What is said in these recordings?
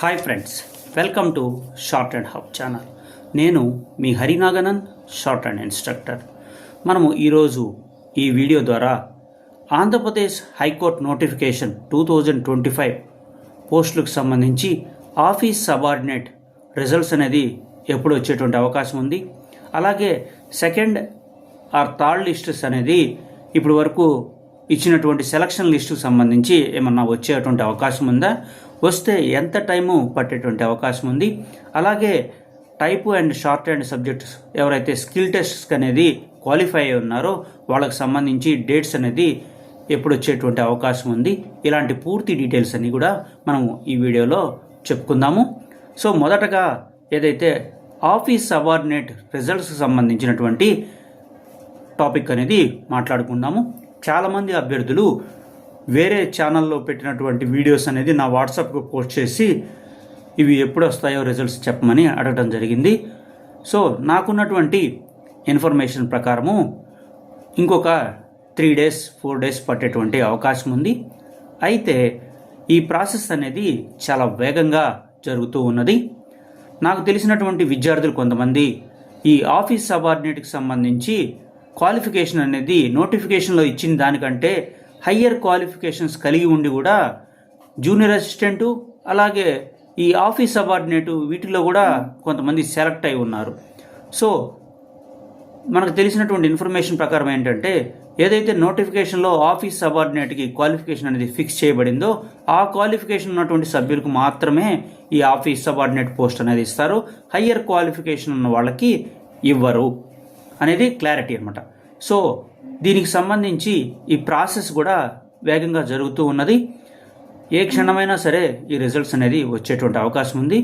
Hi friends welcome to short and hub channel నేను మీ హరినాగనన్ short and instructor మనము ఈరోజు ఈ వీడియో ద్వారా Andhra Pradesh high court notification two thousand twenty five పోస్టులకు సంబంధించి ఆఫీస్ సబార్డినేట్ రిజల్ట్స్ అనేది ఎప్పుడు వచ్చేటువంటి అవకాశం ఉంది. అలాగే సెకండ్ ఆర్ థర్డ్ లిస్టెస్ అనేది ఇప్పుడు వరకు ఇచ్చినటువంటి సెలక్షన్ లిస్టుకు సంబంధించి ఏమన్నా వచ్చేటువంటి అవకాశం ఉందా? వస్తే ఎంత టైము పట్టేటువంటి అవకాశం ఉంది? అలాగే type and shorthand subjects ఎవరైతే స్కిల్ టెస్ట్స్ అనేది క్వాలిఫై అయి ఉన్నారో వాళ్ళకి సంబంధించి డేట్స్ అనేది ఎప్పుడు వచ్చేటువంటి అవకాశం ఉంది? ఇలాంటి పూర్తి డీటెయిల్స్ అన్నీ కూడా మనము ఈ వీడియోలో చెప్పుకుందాము. సో మొదటగా ఏదైతే ఆఫీస్ సబార్డినేట్ రిజల్ట్స్కి సంబంధించినటువంటి టాపిక్ అనేది మాట్లాడుకుందాము. చాలామంది అభ్యర్థులు వేరే ఛానల్లో పెట్టినటువంటి వీడియోస్ అనేది నా వాట్సాప్కు పోస్ట్ చేసి ఇవి ఎప్పుడు వస్తాయో రిజల్ట్స్ చెప్పమని అడగడం జరిగింది. సో నాకున్నటువంటి ఇన్ఫర్మేషన్ ప్రకారము ఇంకొక త్రీ డేస్ ఫోర్ డేస్ పట్టేటువంటి అవకాశం ఉంది. అయితే ఈ ప్రాసెస్ అనేది చాలా వేగంగా జరుగుతూ ఉన్నది. నాకు తెలిసినటువంటి విద్యార్థులు కొంతమంది ఈ ఆఫీస్ సబార్డినేట్కి సంబంధించి క్వాలిఫికేషన్ అనేది నోటిఫికేషన్లో ఇచ్చిన దానికంటే హయ్యర్ క్వాలిఫికేషన్స్ కలిగి ఉండి కూడా జూనియర్ అసిస్టెంటు అలాగే ఈ ఆఫీస్ సబార్డినేటు వీటిలో కూడా కొంతమంది సెలెక్ట్ అయి ఉన్నారు. సో మనకు తెలిసినటువంటి ఇన్ఫర్మేషన్ ప్రకారం ఏంటంటే ఏదైతే నోటిఫికేషన్లో ఆఫీస్ సబార్డినేట్కి క్వాలిఫికేషన్ అనేది ఫిక్స్ చేయబడిందో ఆ క్వాలిఫికేషన్ ఉన్నటువంటి సభ్యులకు మాత్రమే ఈ ఆఫీస్ సబార్డినేట్ పోస్ట్ అనేది ఇస్తారు. హయ్యర్ క్వాలిఫికేషన్ ఉన్న వాళ్ళకి ఇవ్వరు. అనేది క్లారిటీ అనమాట సో దీనికి సంబంధించి ఈ ప్రాసెస్ కూడా వేగంగా జరుగుతూ ఉన్నది. ఏ క్షణమైనా సరే ఈ రిజల్ట్స్ అనేది వచ్చేటువంటి అవకాశం ఉంది.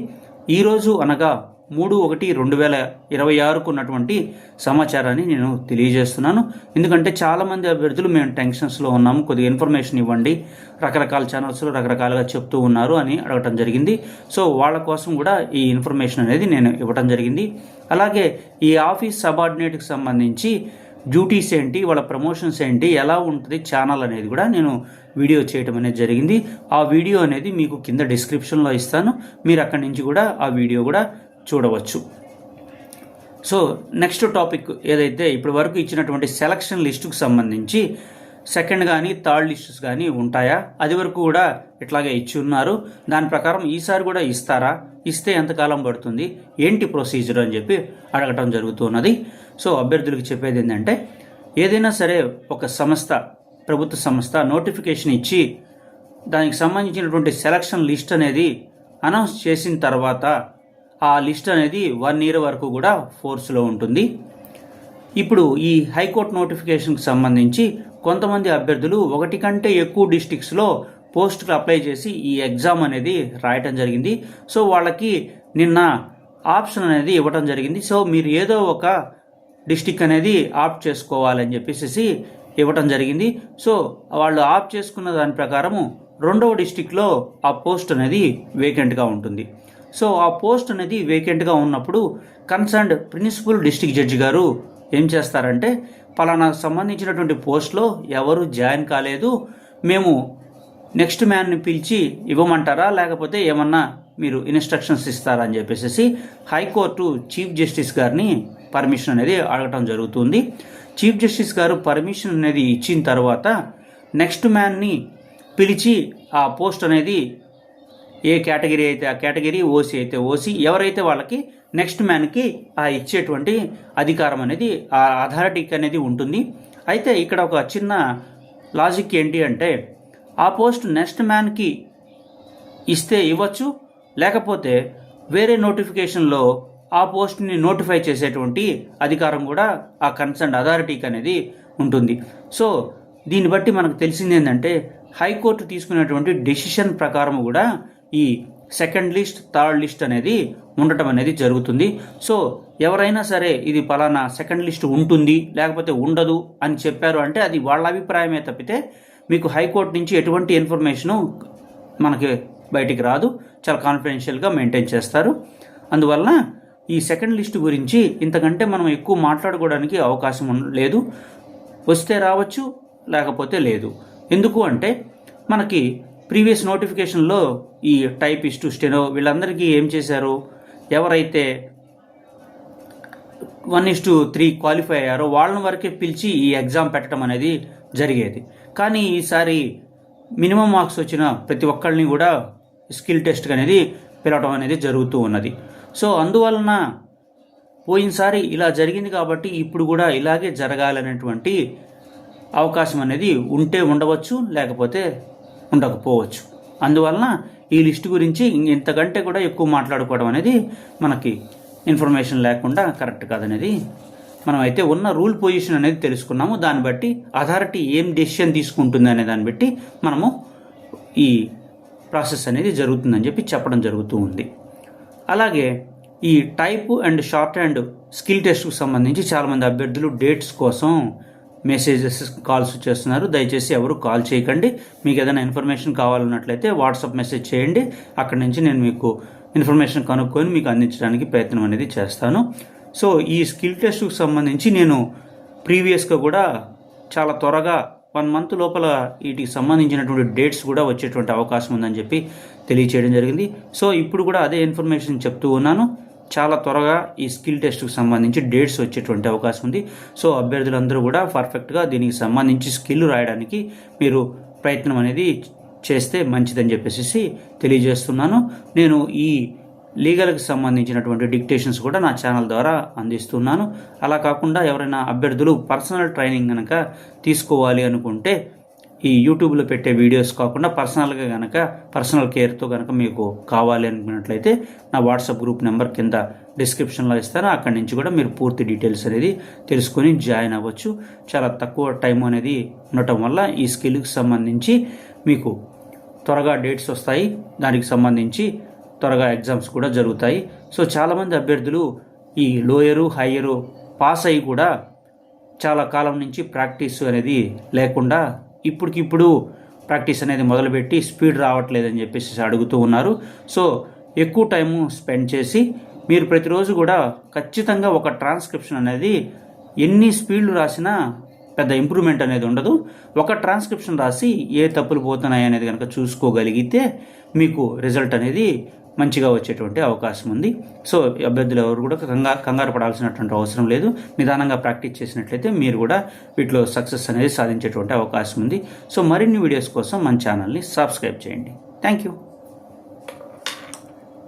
ఈరోజు అనగా మూడు ఒకటి రెండు వేల ఇరవై ఆరుకు ఉన్నటువంటి సమాచారాన్ని నేను తెలియజేస్తున్నాను. ఎందుకంటే చాలామంది అభ్యర్థులు మేము టెన్షన్స్లో ఉన్నాము. కొద్దిగా ఇన్ఫర్మేషన్ ఇవ్వండి. రకరకాల ఛానల్స్లో రకరకాలుగా చెప్తూ ఉన్నారు అని అడగటం జరిగింది. సో వాళ్ళ కోసం కూడా ఈ ఇన్ఫర్మేషన్ అనేది నేను ఇవ్వటం జరిగింది. అలాగే ఈ ఆఫీస్ సబార్డినేట్కి సంబంధించి డ్యూటీస్ ఏంటి వాళ్ళ ప్రమోషన్స్ ఏంటి ఎలా ఉంటుంది ఛానల్ అనేది కూడా నేను వీడియో చేయటం అనేది జరిగింది. ఆ వీడియో అనేది మీకు కింద డిస్క్రిప్షన్లో ఇస్తాను. మీరు అక్కడి నుంచి కూడా ఆ వీడియో కూడా చూడవచ్చు. సో నెక్స్ట్ టాపిక్ ఏదైతే ఇప్పటి వరకు ఇచ్చినటువంటి సెలక్షన్ లిస్టుకు సంబంధించి సెకండ్ కానీ థర్డ్ లిస్ట్స్ కానీ ఉంటాయా? అది వరకు కూడా ఇట్లాగే ఇచ్చి ఉన్నారు. దాని ప్రకారం ఈసారి కూడా ఇస్తారా? ఇస్తే ఎంతకాలం పడుతుంది? ఏంటి ప్రొసీజర్ అని చెప్పి అడగటం జరుగుతున్నది. సో అభ్యర్థులకు చెప్పేది ఏంటంటే ఏదైనా సరే ఒక సంస్థ ప్రభుత్వ సంస్థ నోటిఫికేషన్ ఇచ్చి దానికి సంబంధించినటువంటి సెలక్షన్ లిస్ట్ అనేది అనౌన్స్ చేసిన తర్వాత ఆ లిస్ట్ అనేది వన్ ఇయర్ వరకు కూడా ఫోర్స్లో ఉంటుంది. ఇప్పుడు ఈ హైకోర్టు నోటిఫికేషన్కి సంబంధించి కొంతమంది అభ్యర్థులు ఒకటి కంటే ఎక్కువ డిస్టిక్స్లో పోస్టులు అప్లై చేసి ఈ ఎగ్జామ్ అనేది రాయటం జరిగింది. సో వాళ్ళకి నిన్న ఆప్షన్ అనేది ఇవ్వటం జరిగింది. సో మీరు ఏదో ఒక డిస్టిక్ అనేది ఆప్ట్ చేసుకోవాలని చెప్పేసి ఇవ్వటం జరిగింది. సో వాళ్ళు ఆప్ట్ చేసుకున్న దాని ప్రకారము రెండవ డిస్టిక్లో ఆ పోస్ట్ అనేది వేకెంట్గా ఉంటుంది. సో ఆ పోస్ట్ అనేది వేకెంట్గా ఉన్నప్పుడు కన్సర్న్డ్ ప్రిన్సిపల్ డిస్టిక్ జడ్జి గారు ఏం చేస్తారంటే పలానా సంబంధించినటువంటి పోస్ట్లో ఎవరు జాయిన్ కాలేదు మేము నెక్స్ట్ మ్యాన్ని పిలిచి ఇవ్వమంటారా లేకపోతే ఏమన్నా మీరు ఇన్స్ట్రక్షన్స్ ఇస్తారా అని చెప్పేసి హైకోర్టు చీఫ్ జస్టిస్ గారిని పర్మిషన్ అనేది అడగటం జరుగుతుంది. చీఫ్ జస్టిస్ గారు పర్మిషన్ అనేది ఇచ్చిన తర్వాత నెక్స్ట్ మ్యాన్ని పిలిచి ఆ పోస్ట్ అనేది ఏ కేటగిరీ అయితే ఆ కేటగిరీ ఓసీ అయితే ఓసీ ఎవరైతే వాళ్ళకి నెక్స్ట్ మ్యాన్కి ఆ ఇచ్చేటువంటి అధికారం అనేది ఆ అథారిటీకి అనేది ఉంటుంది. అయితే ఇక్కడ ఒక చిన్న లాజిక్ ఏంటి అంటే ఆ పోస్ట్ నెక్స్ట్ మ్యాన్కి ఇస్తే ఇవ్వచ్చు లేకపోతే వేరే నోటిఫికేషన్లో ఆ పోస్ట్ని నోటిఫై చేసేటువంటి అధికారం కూడా ఆ కన్సర్న్ అథారిటీకి అనేది ఉంటుంది. సో దీన్ని బట్టి మనకు తెలిసింది ఏంటంటే హైకోర్టు తీసుకునేటువంటి డెసిషన్ ప్రకారం కూడా ఈ సెకండ్ లిస్ట్ థర్డ్ లిస్ట్ అనేది ఉండటం అనేది జరుగుతుంది. సో ఎవరైనా సరే ఇది పలానా సెకండ్ లిస్ట్ ఉంటుంది లేకపోతే ఉండదు అని చెప్పారు అంటే అది వాళ్ళ అభిప్రాయమే తప్పితే మీకు హైకోర్టు నుంచి ఎటువంటి ఇన్ఫర్మేషను మనకి బయటికి రాదు. చాలా కాన్ఫిడెన్షియల్గా మెయింటైన్ చేస్తారు. అందువలన ఈ సెకండ్ లిస్ట్ గురించి ఇంతకంటే మనం ఎక్కువ మాట్లాడుకోవడానికి అవకాశం లేదు. వస్తే రావచ్చు లేకపోతే లేదు. ఎందుకు అంటే మనకి ప్రీవియస్ నోటిఫికేషన్లో ఈ టైపిస్టు స్టెనో వీళ్ళందరికీ ఏం చేశారు? ఎవరైతే one is to three qualify అయ్యారో వాళ్ళని వరకే పిలిచి ఈ ఎగ్జామ్ పెట్టడం అనేది జరిగేది. కానీ ఈసారి మినిమం మార్క్స్ వచ్చిన ప్రతి ఒక్కళ్ళని కూడా స్కిల్ టెస్ట్ అనేది పిలవటం అనేది జరుగుతూ ఉన్నది. సో అందువలన పోయినసారి ఇలా జరిగింది కాబట్టి ఇప్పుడు కూడా ఇలాగే జరగాలనేటువంటి అవకాశం అనేది ఉంటే ఉండవచ్చు లేకపోతే ఉండకపోవచ్చు. అందువలన ఈ లిస్ట్ గురించి ఇంతకంటే కూడా ఎక్కువ మాట్లాడుకోవడం అనేది మనకి ఇన్ఫర్మేషన్ లేకుండా కరెక్ట్ కాదనేది. మనం అయితే ఉన్న రూల్ పొజిషన్ అనేది తెలుసుకున్నాము. దాన్ని బట్టి అథారిటీ ఏం డెసిషన్ తీసుకుంటుంది అనే దాన్ని బట్టి మనము ఈ ప్రాసెస్ అనేది జరుగుతుందని చెప్పి చెప్పడం జరుగుతూ ఉంది. అలాగే ఈ type and shorthand skill టెస్ట్కు సంబంధించి చాలామంది అభ్యర్థులు డేట్స్ కోసం మెసేజెస్ కాల్స్ చేస్తున్నారు. దయచేసి ఎవరు కాల్ చేయకండి. మీకు ఏదైనా ఇన్ఫర్మేషన్ కావాలన్నట్లయితే వాట్సాప్ మెసేజ్ చేయండి. అక్కడి నుంచి నేను మీకు ఇన్ఫర్మేషన్ కనుక్కొని మీకు అందించడానికి ప్రయత్నం అనేది చేస్తాను. సో ఈ స్కిల్ టెస్ట్కు సంబంధించి నేను ప్రీవియస్గా కూడా చాలా త్వరగా వన్ మంత్ లోపల వీటికి సంబంధించినటువంటి డేట్స్ కూడా వచ్చేటువంటి అవకాశం ఉందని చెప్పి తెలియచేయడం జరిగింది. సో ఇప్పుడు కూడా అదే ఇన్ఫర్మేషన్ చెప్తూ ఉన్నాను. చాలా త్వరగా ఈ స్కిల్ టెస్ట్కి సంబంధించి డేట్స్ వచ్చేటువంటి అవకాశం ఉంది. సో అభ్యర్థులందరూ కూడా పర్ఫెక్ట్గా దీనికి సంబంధించి స్కిల్ రాయడానికి మీరు ప్రయత్నం అనేది చేస్తే మంచిదని చెప్పేసి తెలియజేస్తున్నాను. నేను ఈ లీగల్కి సంబంధించినటువంటి డిక్టేషన్స్ కూడా నా ఛానల్ ద్వారా అందిస్తున్నాను. అలా కాకుండా ఎవరైనా అభ్యర్థులు పర్సనల్ ట్రైనింగ్ కనుక తీసుకోవాలి అనుకుంటే ఈ యూట్యూబ్లో పెట్టే వీడియోస్ కాకుండా పర్సనల్గా కనుక పర్సనల్ కేర్తో కనుక మీకు కావాలి అనుకున్నట్లయితే నా వాట్సాప్ గ్రూప్ నెంబర్ కింద డిస్క్రిప్షన్లో ఇస్తాను. అక్కడి నుంచి కూడా మీరు పూర్తి డీటెయిల్స్ అనేది తెలుసుకొని జాయిన్ అవ్వచ్చు. చాలా తక్కువ టైం అనేది ఉండటం వల్ల ఈ స్కిల్కి సంబంధించి మీకు త్వరగా డేట్స్ వస్తాయి. దానికి సంబంధించి త్వరగా ఎగ్జామ్స్ కూడా జరుగుతాయి. సో చాలామంది అభ్యర్థులు ఈ లోయరు హయ్యరు పాస్ అయ్యి కూడా చాలా కాలం నుంచి ప్రాక్టీస్ అనేది లేకుండా ఇప్పటికిప్పుడు ప్రాక్టీస్ అనేది మొదలుపెట్టి స్పీడ్ రావట్లేదని చెప్పేసి అడుగుతూ ఉన్నారు. సో ఎక్కువ టైము స్పెండ్ చేసి మీరు ప్రతిరోజు కూడా ఖచ్చితంగా ఒక ట్రాన్స్క్రిప్షన్ అనేది ఎన్ని స్పీడ్లు రాసినా పెద్ద ఇంప్రూవ్మెంట్ అనేది ఉండదు. ఒక ట్రాన్స్క్రిప్షన్ రాసి ఏ తప్పులు పోతున్నాయి అనేది కనుక చూసుకోగలిగితే మీకు రిజల్ట్ అనేది మంచిగా వచ్చేటువంటి అవకాశం ఉంది. సో అభ్యర్థులు ఎవరు కూడా కంగారు కంగారు పడాల్సినటువంటి అవసరం లేదు. నిదానంగా ప్రాక్టీస్ చేసినట్లయితే మీరు కూడా వీటిలో సక్సెస్ అనేది సాధించేటువంటి అవకాశం ఉంది. సో మరిన్ని వీడియోస్ కోసం మన ఛానల్ని సబ్స్క్రైబ్ చేయండి. Thank you.